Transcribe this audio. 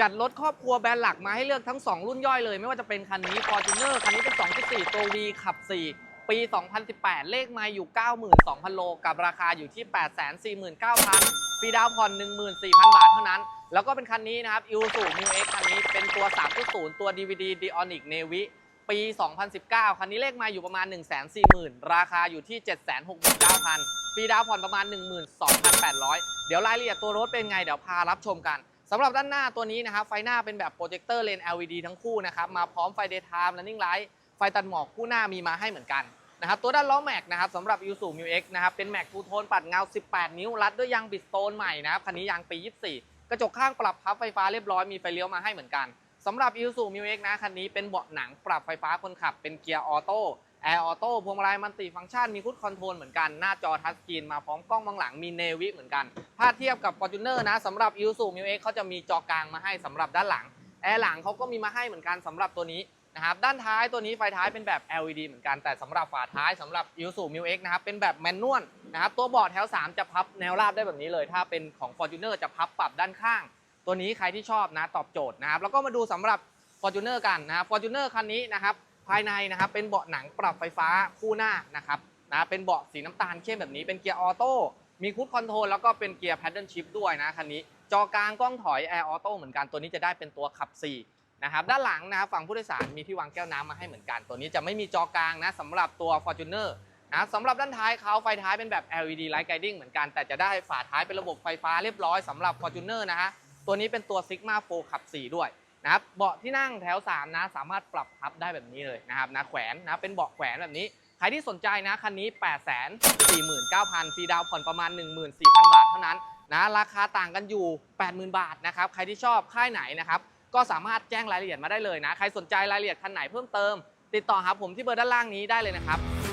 จัดรถครอบครัวแบรนด์หลักมาให้เลือกทั้ง 2 รุ่นย่อยเลย ไม่ว่าจะเป็นคันนี้ Fortuner คันนี้เป็น 2.4 ตัว V ขับ 4 ปี 2018 เลขมาอยู่ 92,000 โล กับราคาอยู่ที่ 849,000ฟรีดาวผ่อน 14,000 บาทเท่านั้น แล้วก็เป็นคันนี้นะครับ Isuzu Mu X คันนี้เป็นตัว 3.0 ตัว DVD Dionic Navy ปี 2019 คันนี้เลขมาอยู่ประมาณ 140,000 ราคาอยู่ที่ 769,000ฟรีดาวผ่อนประมาณ 12,800 เดี๋ยวรายละเอียดตัวรถเป็นไง เดี๋ยวพารับชมกัน สำหรับด้านหน้าตัวนี้นะครับไฟหน้าเป็นแบบโปรเจคเตอร์เลน LED ทั้งคู่นะครับมาพร้อมไฟ Daytime Running Light ไฟตัดหมอกคู่หน้ามีมาให้เหมือนกันนะครับตัวด้านล้อแม็กนะครับสำหรับ Isuzu Mu X นะครับเป็นแม็กทูโทนปัดเงา 18 นิ้ว รัดด้วยยางบิดสโตนใหม่นะครับคันนี้ยางปี 24 กระจกข้างปรับพับไฟฟ้าเรียบร้อยมีไฟเลี้ยวมาให้เหมือนกัน สำหรับ Isuzu Mu X นะคันนี้เป็นเบาะหนังปรับไฟฟ้าคนขับเป็นเกียร์ออโต้แอร์ออโต้พวงมาลัยมันติฟังก์ชันมีคุดคอนโทรลเหมือนกันหน้าจอทัชสกรีนมาพร้อมกล้องมองหลังมีเนวิเหมือนกัน ถ้าเทียบกับ Fortuner นะสำหรับ Isuzu Mu X เขาจะมีจอกลางมาให้สำหรับด้านหลังแอร์หลังเขาก็มีมาให้เหมือนกันสำหรับตัวนี้นะครับด้านท้ายตัวนี้ไฟท้ายเป็นแบบ LED เหมือนกันแต่สำหรับฝาท้ายสำหรับ Isuzu Mu X นะครับเป็นแบบแมนนวลนะครับตัวเบาะแถว 3 จะพับแนวราบได้แบบนี้เลย ถ้าเป็นของ Fortuner จะพับปรับด้านข้าง ตัวนี้ใครที่ชอบนะตอบโจทย์นะครับแล้วก็มาดูสำหรับ Fortuner กันนะครับ Fortuner คันนี้นะครับภายในนะครับเป็นเบาะหนังปรับไฟฟ้าคู่หน้านะครับนะเป็นเบาะสีน้ำตาลเข้มแบบนี้เป็นเกียร์ออโต้มีคูดคอนโทรลแล้วก็เป็นเกียร์แพดเดิลชิพด้วยนะคันนี้ จอกลางกล้องถอยแอร์ออโต้เหมือนกันตัวนี้จะได้เป็นตัวขับ 4 นะครับ ด้านหลังนะครับฝั่งผู้โดยสารมีที่วางแก้วน้ำมาให้เหมือนกัน ตัวนี้จะไม่มีจอกลางนะสำหรับตัว Fortuner นะสำหรับด้านท้ายเขาไฟท้ายเป็นแบบ LED Light Guiding เหมือนกัน แต่จะได้ฝาท้ายเป็นระบบไฟฟ้าเรียบร้อยสำหรับ Fortuner นะฮะ ตัวนี้เป็นตัว Sigma 4ขับ 4 ด้วยนะครับเบาะที่นั่งแถว 3 นะ สามารถปรับพับได้แบบนี้เลยนะครับนะแขวนนะเป็นเบาะแขวนแบบนี้ ใครที่สนใจนะ คันนี้ 8 4 9 0 0 0 ฟรีดาวน์ผ่อนประมาณ 14,000 บาทเท่านั้นนะราคาต่างกันอยู่ 80,000 บาทนะครับใครที่ชอบค่ายไหนนะครับก็สามารถแจ้งรายละเอียดมาได้เลยนะ ใครสนใจรายละเอียดคันไหนเพิ่มเติม ติดต่อหาผมที่เบอร์ด้านล่างนี้ได้เลยนะครับ